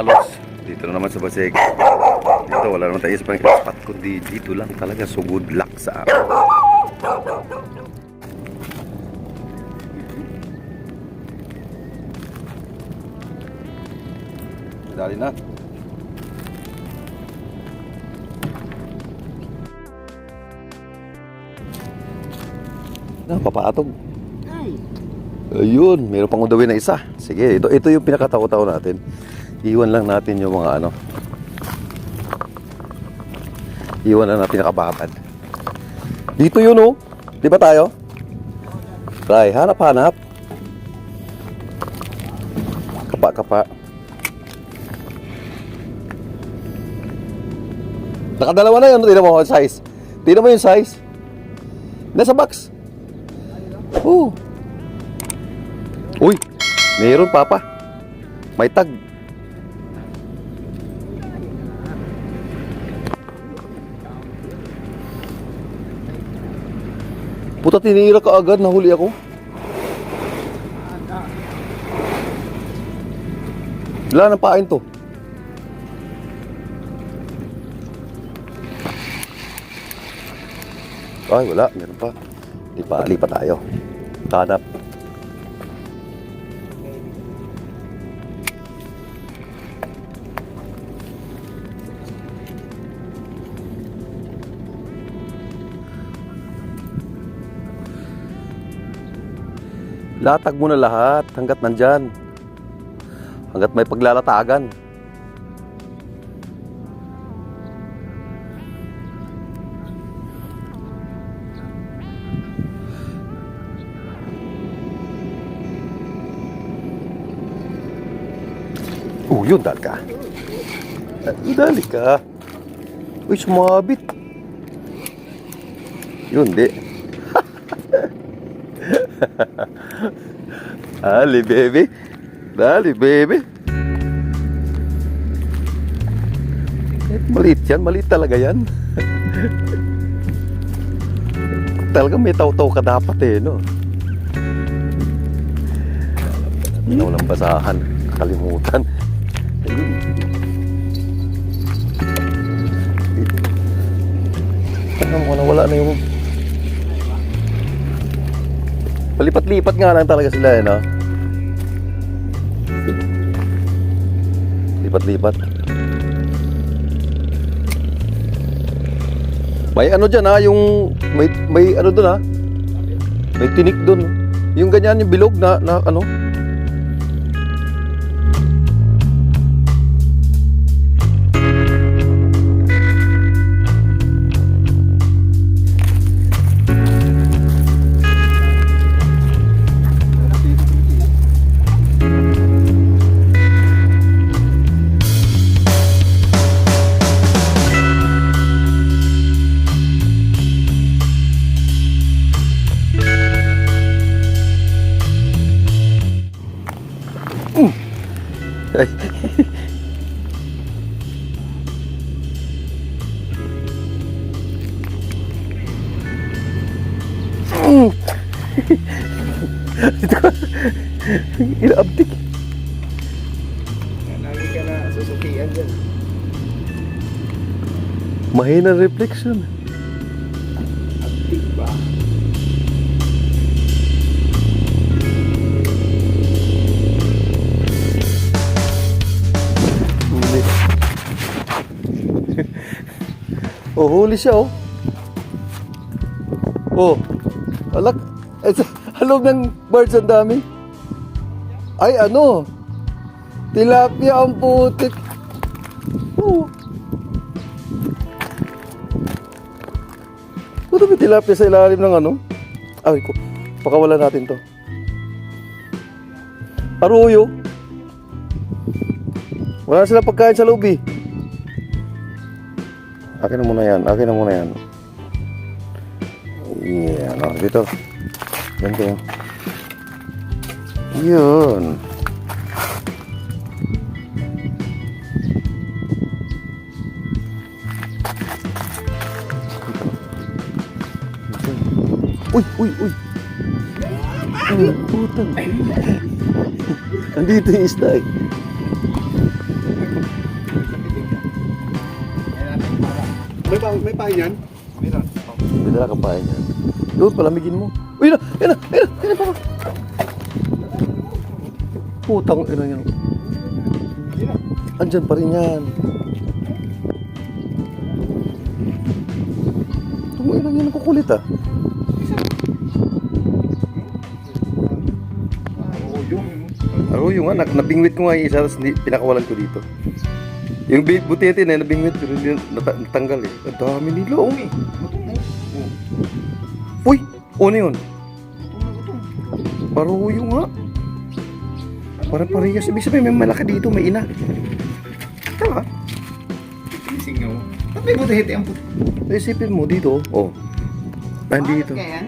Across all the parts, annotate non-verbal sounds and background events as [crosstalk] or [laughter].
mga lods. Dito na naman sa Basig. Dito wala naman tayo sa pang spot kundi dito lang talaga so good luck sa akin. Dali na. Napapatog. Ayun, meron pang udawin na isa. Sige, ito, ito yung pinakatawa-tawa natin. Iwan lang natin yung mga ano. Iwan lang natin nakababad. Dito yun oh. Di ba tayo? Try, hanap-hanap. Kapa-kapa. Nakadalawa na yun. Tingnan mo size. Tingnan mo yung size. Nasa box. Oo. Uy, mayroon papa. May tag. Puta, tinira ka agad. Nahuli ako. Wala nang pain to. Ay, wala. Meron pa. Pa tayo. Hanap. Latag mo na lahat hanggat nandyan. Hanggat may paglalatagan. Oh, yun, ka. Ah, Dali ka. Uy, sumabit. Yun, di. [laughs] [laughs] Dali, baby. Dali, baby. Maliit yan. Maliit talaga yan. [laughs] talaga may taw-taw ka dapat eh, no? Ano lang basahan. Kalimutan. Tingnan mo na wala na yung Palipat-lipat nga lang talaga sila eh, no? Lipat-lipat. May ano dyan ha, yung may, may ano dun ha? May tinik dun. Yung ganyan, yung bilog na, na ano? Mahina reflection. Active ba? Huli. [laughs] oh, huli siya oh. Oh. Alak. [laughs] Halog ng birds ang dami. Ay, ano? Tilapia ang putik. Oh. Tilapia sa ilalim ng ano? Ay, ko. Pakawala natin to. Aruyo. Wala sila pagkain sa loob eh. Akin na muna yan. Akin na muna yan. Yeah, no, dito. Ganito yun. Yun. Uy, uy, uy. Ay, putang. Andito yung isda eh. May pang may pang yan? Meron. May dala kang pahay yan. Doon, palamigin mo. Uy, na, ina, ina, ina, pa. Putang ina yan. Andyan pa rin yan. Tungo ina yan, nakukulit ah. Yung nga, nak- nabingwit ko nga yung isa, tapos pinakawalan ko dito. Yung butete na nabingwit, pero hindi nata- natanggal eh. Ang dami nila. Umi. Gutom na yun. Uy! Ano yun? Paruyo nga. Parang parehas. Ibig sabihin, may malaki dito, may ina. Tama. Singaw. Ba't may butihete ang puto? Isipin mo dito, oh. Nandito. Kaya yan?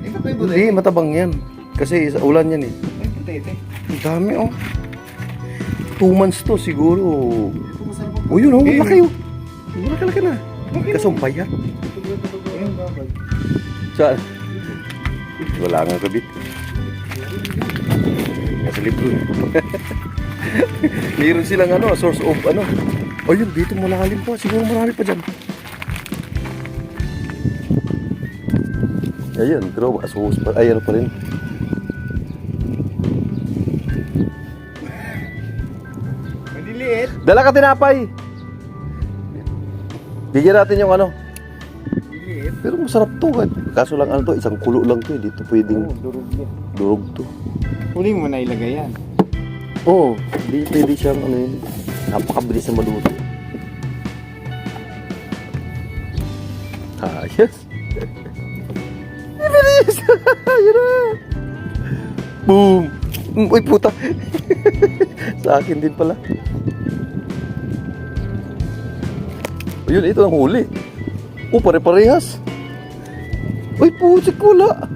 Eh, Hindi, matabang yan. Kasi ulan yan eh. May butihete. Ang dami oh. Two months to siguro. O yun oh, Eh, malaki oh. Malaki-laki na. Payat. Ayun, babay. Saan? Wala nga kabit. Nasa libro. [laughs] Meron silang ano, source of ano. Ayun, dito malalim pa. Siguro marami pa dyan. Ayun, pero asuhos pa. Ay, ano pa rin. Dala ka tinapay. Bigyan natin yung ano. Pero masarap to. kahit- Kaso lang ano to, isang kulo lang to. eh. Dito pwedeng Oo, durog yan. durog to. Huling mo na ilagay yan. Oo, oh, di pwede siyang ano yun. Napakabilis na maluto. Ah, yes. [laughs] Bilis! [laughs] Yun na! Boom! Mm, Uy, puta! [laughs] Sa akin din pala. Ayun, ito ang huli. Oh, pare-parehas. Uy, putik kula!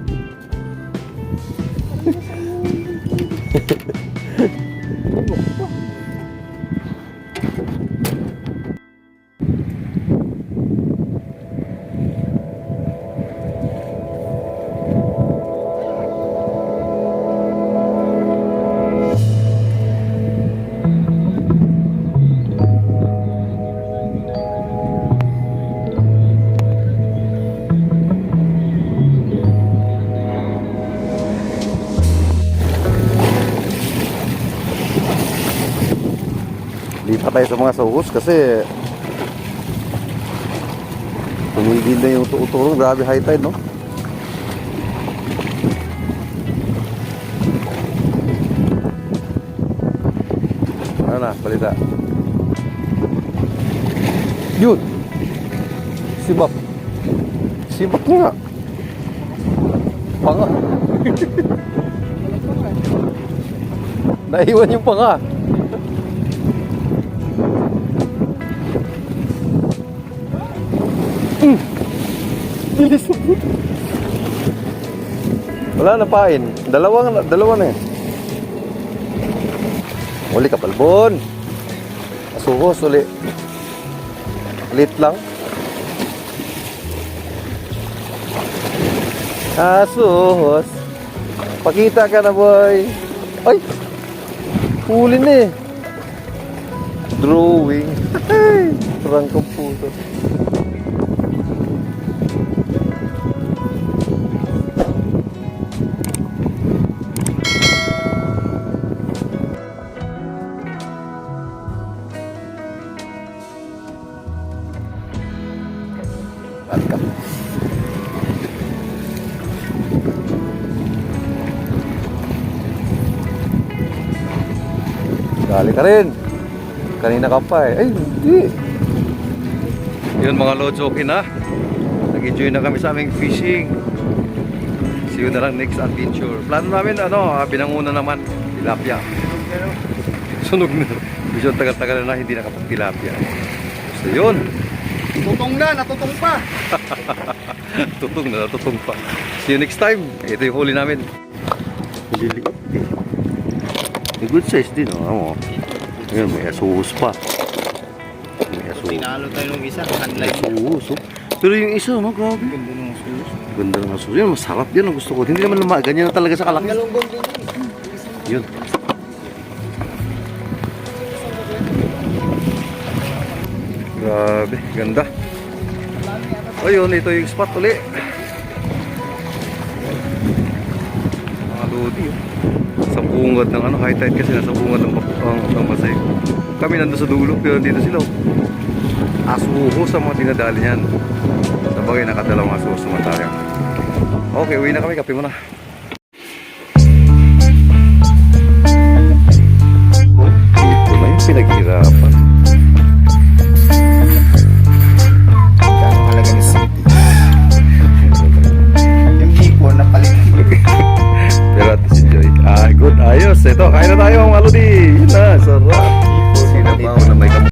Tayo sa mga sahus kasi tumigil na yung tuuturo. Grabe high tide, no? Ano na, balita? Yun! Sibak. Sibak nga. Panga. [laughs] Naiwan yung panga. Bilis. Wala na pain. Dalawa, dalawa na eh. Uli ka palbon. Asuhos uli. Lit lang. Asuhos. Pakita ka na boy. Ay! Huli na eh. Drawing. [laughs] Parang puto. Welcome. Dali ka rin. Kanina ka pa eh. Ay, hindi. Yun mga lods, okay na. Nag-enjoy na kami sa aming fishing. See you na lang next adventure. Plano namin, ano, ah, binanguna naman. Tilapia. Sunog na. Medyo tagal-tagal na hindi nakapag-tilapia. So yun. Tutong na, natutong pa. [laughs] tutong na, tutong pa. See you next time. Ito yung huli namin. Liliit eh. May good size din, oh. Ayan, may asus pa. May asus. Tinalo tayo nung isa. May Handline. asus, oh. Pero yung isa, no, grabe. Ganda ng sus. Ganda ng asus. Yun, masarap yan. Ang gusto ko. Hindi naman lama. Ganyan na talaga sa kalaki. Galunggong din yun. Grabe, ganda. Ayun, ito yung spot uli. Mga lodi. oh. Sa bungad ng ano, high tide kasi nasa bungad ng, ng, ng Pasay. Kami nandun sa dulo, pero dito sila. oh. Asuho sa mga dinadali niyan. Sa bagay, nakadalawang asuho sumatayang. Okay, uwi na kami. Kape muna. Ito na yung pinaghirapan. Ito, kain na tayo mga lodi. Yun na, sarap. Sinabaw na may kamay.